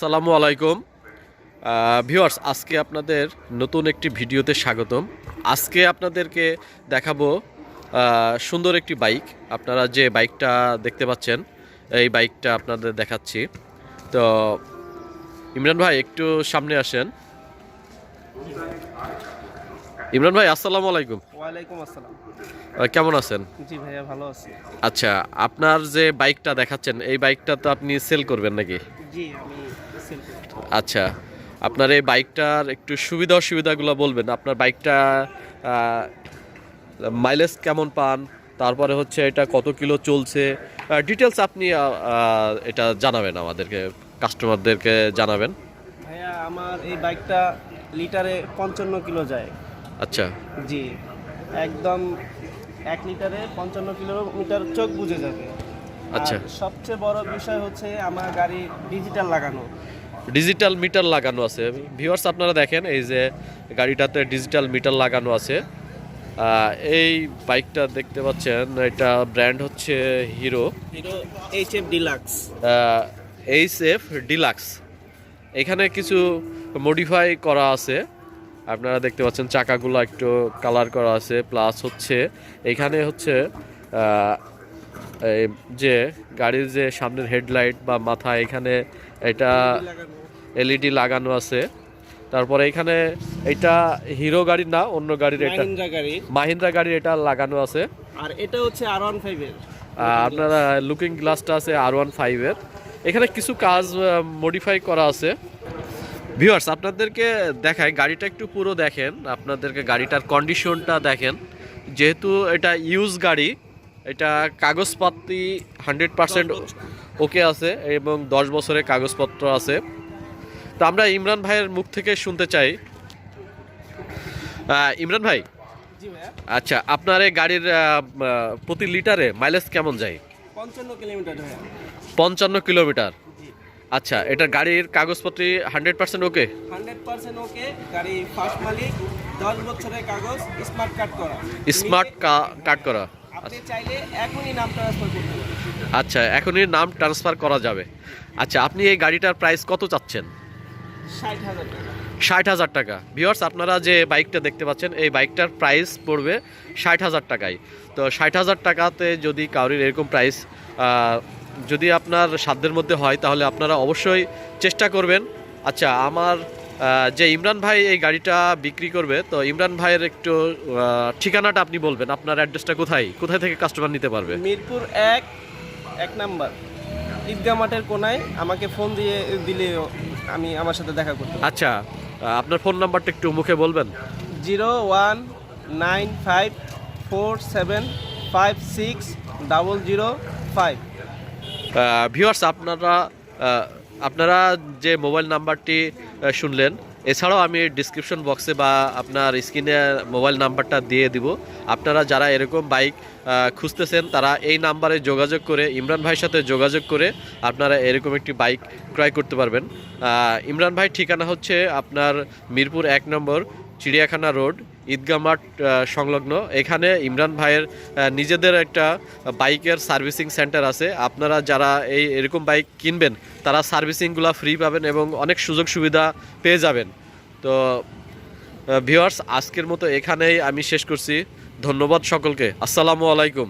সালামু আলাইকুম। ভিউয়ার্স আজকে আপনাদের নতুন একটি ভিডিওতে স্বাগতম। আজকে আপনাদেরকে দেখাবো সুন্দর একটি বাইক। আপনারা যে বাইকটা দেখতে পাচ্ছেন এই বাইকটা আপনাদের দেখাচ্ছি। তো ইমরান ভাই একটু সামনে আসেন। ইমরান ভাই আসসালামু আলাইকুম। ওয়ালাইকুম আসসালাম। কেমন আছেন? জি ভাইয়া ভালো আছি। আচ্ছা আপনার যে বাইকটা দেখাচ্ছেন এই বাইকটা তো আপনি সেল করবেন নাকি? জি আমি আচ্ছা আপনার এই বাইকটার একটু সুবিধা অসুবিধাগুলো বলবেন। আপনার বাইকটা মাইলেজ কেমন পান? তারপরে হচ্ছে এটা কত কিলো চলছে? ডিটেলস আপনি এটা জানাবেন আমাদেরকে কাস্টমারদেরকে জানাবেন। ভাইয়া আমার এই বাইকটা লিটারে পঞ্চান্ন কিলো যায়। আচ্ছা। জি একদম এক লিটারে পঞ্চান্ন কিলোমিটার চোখ বুঝে যাবে। আচ্ছা। সবচেয়ে বড় বিষয় হচ্ছে আমার গাড়ি ডিজিটাল লাগানো। ডিজিটাল মিটার লাগানো আছে। ভিউয়ার্স আপনারা দেখেন এই যে গাড়িটাতে ডিজিটাল মিটার লাগানো আছে। এই বাইকটা দেখতে পাচ্ছেন এটা ব্র্যান্ড হচ্ছে hero hero H F deluxe H F deluxe এখানে কিছু মডিফাই করা আছে। আপনারা দেখতে পাচ্ছেন চাকাগুলো একটু কালার করা আছে প্লাস হচ্ছে এখানে হচ্ছে যে গাড়ির যে সামনের হেডলাইট বা মাথা এখানে এটা এলইডি লাগানো আছে। তারপরে এখানে এটা হিরো গাড়ির না অন্য গাড়ির এটা? মাহিন্দ্রা গাড়ি। মাহিন্দ্রা গাড়ির এটা লাগানো আছে। আর এটা হচ্ছে আর ওয়ান ফাইভের আপনারা লুকিং গ্লাসটা আছে আর ওয়ান ফাইভের এখানে কিছু কাজ মডিফাই করা আছে। ভিউয়ার্স আপনাদেরকে দেখায় গাড়িটা একটু পুরো দেখেন। আপনাদেরকে গাড়িটার কন্ডিশনটা দেখেন। যেহেতু এটা ইউজ গাড়ি এটা কাগজপাতি হান্ড্রেড পার্সেন্ট ওকে আছে এবং দশ বছরের কাগজপত্র আছে। তো আমরা ইমরান ভাইয়ের মুখ থেকে শুনতে চাই। ইমরান ভাই? আচ্ছা আপনার এই গাড়ির প্রতি লিটারে মাইলেজ কেমন যায়? পঞ্চান্ন কিলোমিটার পঞ্চান্ন কিলোমিটার। আচ্ছা এটা গাড়ির কাগজপত্র hundred percent okay? Hundred percent okay গাড়ি ফার্স্ট মালিক দশ বছরের কাগজ স্মার্ট কার্ড করা। স্মার্ট কার্ড করা। আপনি চাইলে এখনই নাম ট্রান্সফার করতে পারেন। আচ্ছা এখনই নাম ট্রান্সফার করা যাবে। আচ্ছা আপনি এই গাড়িটার প্রাইস কত চাচ্ছেন? ষাট হাজার টাকা। ষাট হাজার টাকা। ভিওর্স আপনারা যে বাইকটা দেখতে পাচ্ছেন এই বাইকটার প্রাইস পড়বে ষাট হাজার টাকায়। তো ষাট হাজার টাকাতে যদি কারোর এরকম প্রাইস যদি আপনার সাধ্যের মধ্যে হয় তাহলে আপনারা অবশ্যই চেষ্টা করবেন। আচ্ছা আমার যে ইমরান ভাই এই গাড়িটা বিক্রি করবে তো ইমরান ভাইয়ের একটু ঠিকানাটা আপনি বলবেন। আপনার অ্যাড্রেসটা কোথায়? কোথায় থেকে কাস্টমার নিতে পারবে? মিরপুর এক এক নাম্বার। ঈদগা মাঠের কোনায় আমাকে ফোন দিয়ে দিলে আমি আমার সাথে দেখা করতে আচ্ছা আপনার ফোন নাম্বারটা একটু মুখে বলবেন। Zero one nine five four seven five six double zero five. Viewers আপনারা আপনারা যে মোবাইল নাম্বারটি শুনলেন, এছাড়াও আমি ডিসক্রিপশন বক্সে বা আপনার স্ক্রিনে মোবাইল নাম্বারটা দিয়ে দিব। আপনারা যারা এরকম বাইক খুঁজতেছেন, তারা এই নাম্বারে যোগাযোগ করে, ইমরান ভাইয়ের সাথে যোগাযোগ করে আপনারা এরকম একটি বাইক ক্রয় করতে পারবেন। ইমরান ভাই ঠিকানা হচ্ছে আপনার মিরপুর এক নম্বর, চিড়িয়াখানা রোড ঈদগাহ মাঠ সংলগ্ন। এখানে ইমরান ভাইয়ের নিজেদের একটা বাইকের সার্ভিসিং সেন্টার আছে। আপনারা যারা এই এরকম বাইক কিনবেন, তারা সার্ভিসিংগুলো ফ্রি পাবেন এবং অনেক সুযোগ সুবিধা পেয়ে যাবেন। তো ভিওয়ার্স আজকের মতো এখানেই আমি শেষ করছি। ধন্যবাদ সকলকে। আসসালামু আলাইকুম।